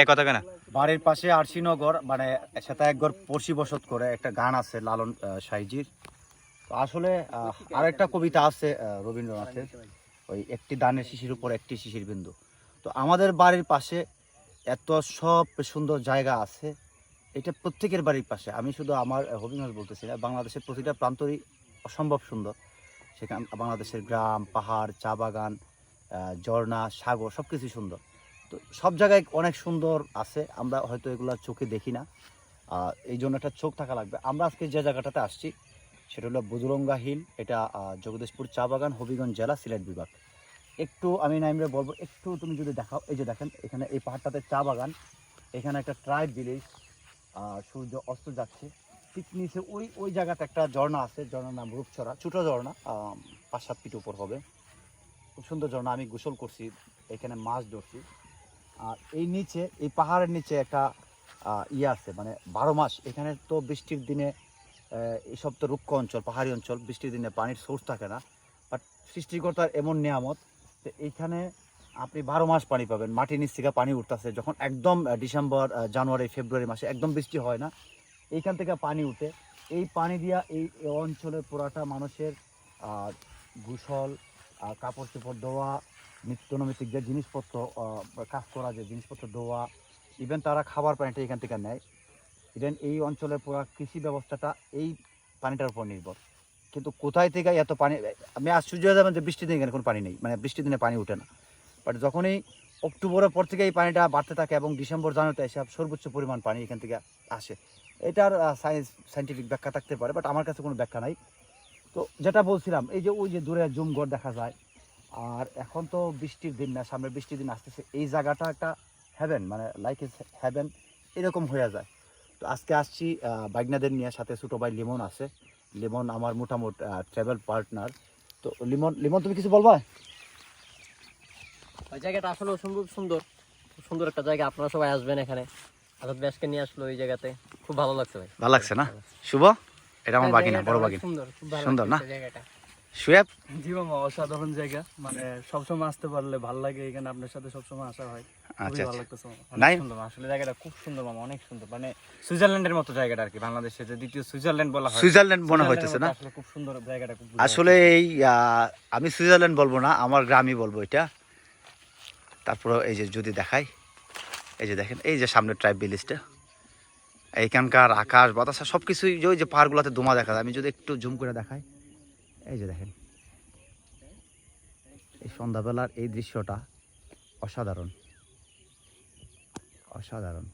এ কথা কেনা? বাড়ির পাশে আরশিনগর মানে সেটা একবার পড়শি বসত করে একটা গান আছে, লালন সাইজির। আসলে আরেকটা কবিতা আছে রবীন্দ্রনাথের, ওই একটি দানের শিশির উপর একটি শিশির বিন্দু। তো আমাদের বাড়ির পাশে এত সব সুন্দর জায়গা আছে, এটা প্রত্যেকের বাড়ির পাশে। আমি শুধু আমার হবিগঞ্জ বলতেছি না, বাংলাদেশের প্রতিটা প্রান্তরই অসম্ভব সুন্দর। সেখানে, বাংলাদেশের গ্রাম, পাহাড়, চা বাগান ঝর্ণা, সাগর সব কিছুই সুন্দর। তো সব জায়গায় অনেক সুন্দর আছে। আমরা হয়তো এগুলো চোখে দেখি না। এই জন্য একটা চোখ থাকা লাগবে। আমরা আজকে যে জায়গাটাতে আসছি, সেটা হলো বুজুরঙ্গা হিল। এটা জগদীশপুর চা বাগান, হবিগঞ্জ জেলা, সিলেট বিভাগ। একটু আমি নাইমরে বলব, একটু তুমি যদি দেখাও এই যে দেখেন, এখানে এই পাহাড়টাতে চা বাগান। এখানে একটা ট্রাইব ভিলেজ সূর্য অস্ত যাচ্ছে। ঠিক নিচে ওই ওই জায়গাতে একটা ঝর্ণা আছে। ঝর্ণার নাম রূপছড়া ছোটো ঝর্ণা পাঁচ সাত ফিট উপর হবে। খুব সুন্দর ঝর্ণা। আমি গোসল করছি, এখানে মাছ ধরছি। আর এই নিচে, এই পাহাড়ের নিচে একটা ইয়ে আছে মানে বারো মাস। এখানে তো বৃষ্টির দিনে এইসব তো রুক্ষ অঞ্চল, পাহাড়ি অঞ্চল, বৃষ্টির দিনে পানির সোর্স থাকে না। বাট সৃষ্টিকর্তার এমন নিয়ামত যে এইখানে আপনি বারো মাস পানি পাবেন। মাটির নিচ থেকে পানি উঠতেছে। যখন একদম ডিসেম্বর জানুয়ারি, ফেব্রুয়ারি মাসে একদম বৃষ্টি হয় না, এইখান থেকে পানি উঠে, এই পানি দিয়া এই অঞ্চলের পুরাটা মানুষের গোসল কাপড় চোপড় ধোয়া নিত্য নৈমিত্তিক যে জিনিসপত্র কাজ করা যে জিনিসপত্র ধোয়া ইভেন তারা খাবার পানিটা এখান থেকে নেয়। ইভেন এই অঞ্চলের পুরো কৃষি ব্যবস্থাটা এই পানিটার উপর নির্ভর। কিন্তু কোথায় থেকে এত পানি, আমি আশ্চর্য হয়ে যাবেন যে বৃষ্টির দিনে এখানে কোনো পানি নেই। মানে বৃষ্টির দিনে পানি ওঠে না। বাট যখনই অক্টোবরের পর থেকে এই পানিটা বাড়তে থাকে এবং ডিসেম্বর, জানুয়ারিতে এসে সর্বোচ্চ পরিমাণ পানি এখান থেকে আসে। এটার সায়েন্স সাইন্টিফিক ব্যাখ্যা থাকতে পারে বাট আমার কাছে কোনো ব্যাখ্যা নাই। তো যেটা বলছিলাম এই যে ওই যে দূরে জুমগড় দেখা যায় আর এখন তো বৃষ্টির দিন না সামনে বৃষ্টির দিন আসতেছে এই জায়গাটা একটা হ্যাভেন মানে লাইক ইজ হ্যাভেন এরকম হয়ে যায়। তো আজকে আসছি আহ, বাইকনাদের নিয়ে সাথে ছোটো ভাই লিমন আছে। লিমন আমার মোটামুট ট্রাভেল পার্টনার তো লিমন লিমন তুমি কিছু বলবা? ওই জায়গাটা আসলে অসম্ভব সুন্দর। খুব সুন্দর একটা জায়গা আপনারা সবাই আসবেন এখানে। আজাদ ব্যাসকে নিয়ে আসলো এই জায়গাতে। খুব ভালো লাগছে ভাই। ভালো লাগছে না? শুভ? এটা আমার বড় বাকি হ্যাঁ, সুন্দর না? জায়গাটা। শুয়েব? জি মামা অসাধারণ জায়গা। মানে সবসময় আসতে পারলে ভালো লাগে এখানে আপনার সাথে সবসময় আসা হয়। আচ্ছা ভালো আচ্ছা। নাই আসলে জায়গাটা খুব সুন্দর মামা অনেক সুন্দর। মানে সুইজারল্যান্ডের মতো জায়গাটা আর কি বাংলাদেশে যে দ্বিতীয় সুইজারল্যান্ড বলা হয়। সুইজারল্যান্ড মনে সুইজারল্যান্ডের হইতেছে না? আসলে খুব সুন্দর জায়গাটা খুব আসলে এই আহ, আমি সুইজারল্যান্ড বলব না আমার গ্রামই বলব এটা। তারপরে এই যে যদি দেখাই এই যে দেখেন এই যে সামনে ট্রাইব ভিলেজটা এইখানকার আকাশ, বাতাস সব কিছুই ওই যে পাহাড়গুলোতে দোমা দেখা যায়। আমি যদি একটু জুম করে দেখাই, এই যে দেখেন। এই সন্ধ্যাবেলার এই দৃশ্যটা অসাধারণ। অসাধারণ।